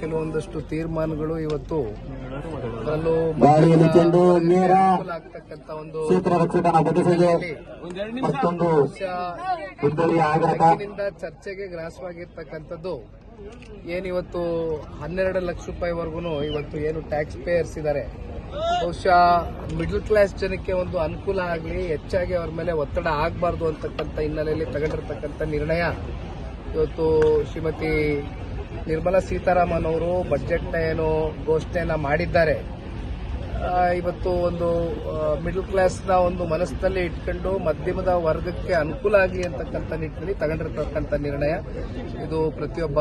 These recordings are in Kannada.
ಕೆಲವೊಂದಷ್ಟು ತೀರ್ಮಾನಗಳು ಇವತ್ತು ಅದರಲ್ಲೂ ಆಗ್ತಕ್ಕಂತ ಒಂದು ಚರ್ಚೆಗೆ ಗ್ರಾಸವಾಗಿರ್ತಕ್ಕಂಥದ್ದು. ಏನಿವತ್ತು ಹನ್ನೆರಡು ಲಕ್ಷ ರೂಪಾಯಿವರೆಗೂ ಇವತ್ತು ಏನು ಟ್ಯಾಕ್ಸ್ ಪೇಯರ್ಸ್ ಇದಾರೆ. ಬಹುಶಃ ಮಿಡಲ್ ಕ್ಲಾಸ್ ಜನಕ್ಕೆ ಒಂದು ಅನುಕೂಲ ಆಗಲಿ ಹೆಚ್ಚಾಗಿ ಅವ್ರ ಮೇಲೆ ಒತ್ತಡ ಆಗಬಾರ್ದು ಅಂತಕ್ಕಂಥ ಹಿನ್ನೆಲೆಯಲ್ಲಿ ತಗೊಂಡಿರ್ತಕ್ಕಂಥ ನಿರ್ಣಯ ಇವತ್ತು ಶ್ರೀಮತಿ ನಿರ್ಮಲಾ ಸೀತಾರಾಮನ್ ಅವರು ಬಜೆಟ್ನ ಏನು ಘೋಷಣೆಯನ್ನ ಮಾಡಿದ್ದಾರೆ. ಇವತ್ತು ಒಂದು ಮಿಡಲ್ ಕ್ಲಾಸ್ನ ಒಂದು ಮನಸ್ಸಿನಲ್ಲಿ ಇಟ್ಕೊಂಡು ಮಧ್ಯಮದ ವರ್ಗಕ್ಕೆ ಅನುಕೂಲ ಆಗಲಿ ಅಂತಕ್ಕಂಥ ನಿಟ್ಟಿನಲ್ಲಿ ತಗೊಂಡಿರ್ತಕ್ಕಂಥ ನಿರ್ಣಯ. ಇದು ಪ್ರತಿಯೊಬ್ಬ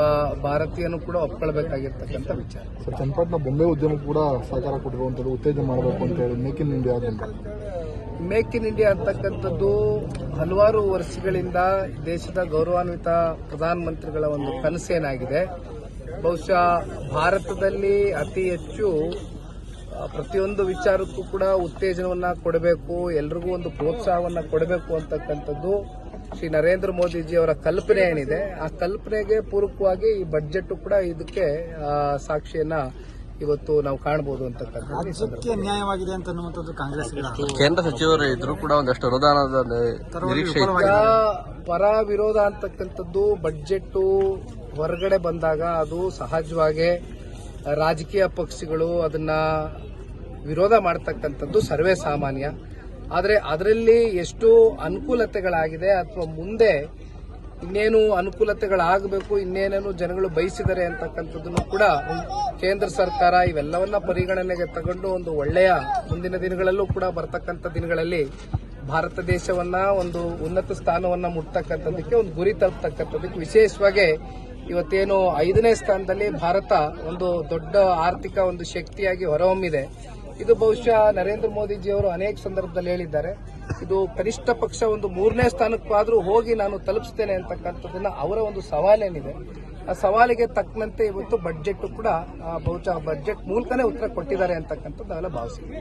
ಭಾರತೀಯನೂ ಕೂಡ ಒಪ್ಕೊಳ್ಬೇಕಾಗಿರ್ತಕ್ಕಂಥ ವಿಚಾರ. ಚನ್ನಪಟ್ಟಣ ಬೊಂಬೆ ಉದ್ಯಮ ಕೂಡ ಸಹಕಾರ ಕೊಟ್ಟಿರುವಂಥದ್ದು ಉತ್ತೇಜನ ಮಾಡಬೇಕು ಅಂತ ಹೇಳಿ make in India make in India ಅಂತಕ್ಕಂಥದ್ದು ಹಲವಾರು ವರ್ಷಗಳಿಂದ ದೇಶದ ಗೌರವಾನ್ವಿತ ಪ್ರಧಾನಮಂತ್ರಿಗಳ ಒಂದು ಕನಸೇನಾಗಿದೆ ಬಹುಶಃ ಭಾರತದಲ್ಲಿ ಅತಿ ಹೆಚ್ಚು ಪ್ರತಿಯೊಂದು ವಿಚಾರಕ್ಕೂ ಕೂಡ ಉತ್ತೇಜನವನ್ನ ಕೊಡಬೇಕು, ಎಲ್ರಿಗೂ ಒಂದು ಪ್ರೋತ್ಸಾಹವನ್ನ ಕೊಡಬೇಕು ಅಂತಕ್ಕಂಥದ್ದು ಶ್ರೀ ನರೇಂದ್ರ ಮೋದಿಜಿ ಅವರ ಕಲ್ಪನೆ ಏನಿದೆ. ಆ ಕಲ್ಪನೆಗೆ ಪೂರಕವಾಗಿ ಈ ಬಜೆಟ್ ಕೂಡ ಇದಕ್ಕೆ ಸಾಕ್ಷಿಯನ್ನ ಇವತ್ತು ನಾವು ಕಾಣಬಹುದು ಅಂತಕ್ಕಂಥದ್ದು ನ್ಯಾಯವಾಗಿದೆ ಅಂತ ಕೇಂದ್ರ ಸಚಿವರು ಇದ್ರು ಕೂಡ ಒಂದಷ್ಟು ಅನುದಾನದ ನಿರೀಕ್ಷೆ ಪರ ವಿರೋಧ ಅಂತಕ್ಕಂಥದ್ದು ಬಡ್ಜೆಟ್ ಹೊರಗಡೆ ಬಂದಾಗ ಅದು ಸಹಜವಾಗಿ ರಾಜಕೀಯ ಪಕ್ಷಗಳು ಅದನ್ನ ವಿರೋಧ ಮಾಡತಕ್ಕಂಥದ್ದು ಸರ್ವೇ ಸಾಮಾನ್ಯ. ಆದರೆ ಅದರಲ್ಲಿ ಎಷ್ಟು ಅನುಕೂಲತೆಗಳಾಗಿದೆ ಅಥವಾ ಮುಂದೆ ಇನ್ನೇನು ಅನುಕೂಲತೆಗಳಾಗಬೇಕು ಇನ್ನೇನೇನು ಜನಗಳು ಬಯಸಿದ್ದಾರೆ ಅಂತಕ್ಕಂಥದ್ದನ್ನು ಕೂಡ ಕೇಂದ್ರ ಸರ್ಕಾರ ಇವೆಲ್ಲವನ್ನ ಪರಿಗಣನೆಗೆ ತಗೊಂಡು ಒಂದು ಒಳ್ಳೆಯ ಮುಂದಿನ ದಿನಗಳಲ್ಲೂ ಕೂಡ ಬರ್ತಕ್ಕಂಥ ದಿನಗಳಲ್ಲಿ ಭಾರತ ದೇಶವನ್ನ ಒಂದು ಉನ್ನತ ಸ್ಥಾನವನ್ನ ಮುಟ್ತಕ್ಕಂಥದ್ದಕ್ಕೆ, ಒಂದು ಗುರಿ ತಲುಪತಕ್ಕಂಥದ್ದಕ್ಕೆ ವಿಶೇಷವಾಗಿ ಇವತ್ತೇನು ಐದನೇ ಸ್ಥಾನದಲ್ಲಿ ಭಾರತ ಒಂದು ದೊಡ್ಡ ಆರ್ಥಿಕ ಒಂದು ಶಕ್ತಿಯಾಗಿ ಹೊರಹೊಮ್ಮಿದೆ. ಇದು ಬಹುಶಃ ನರೇಂದ್ರ ಮೋದಿಜಿಯವರು ಅನೇಕ ಸಂದರ್ಭದಲ್ಲಿ ಹೇಳಿದ್ದಾರೆ. ಇದು ಕನಿಷ್ಠ ಪಕ್ಷ ಒಂದು ಮೂರನೇ ಸ್ಥಾನಕ್ಕಾದ್ರೂ ಹೋಗಿ ನಾನು ತಲುಪಿಸ್ತೇನೆ ಅಂತಕ್ಕಂಥದ್ದನ್ನ ಅವರ ಒಂದು ಸವಾಲೇನಿದೆ. ಆ ಸವಾಲಿಗೆ ತಕ್ಕಂತೆ ಇವತ್ತು ಬಡ್ಜೆಟ್ ಕೂಡ ಬಹುಶಃ ಬಡ್ಜೆಟ್ ಮೂಲಕನೇ ಉತ್ತರ ಕೊಟ್ಟಿದ್ದಾರೆ ಅಂತಕ್ಕಂಥದ್ದು ನಾವೆಲ್ಲ ಭಾವಿಸ್ತೀವಿ.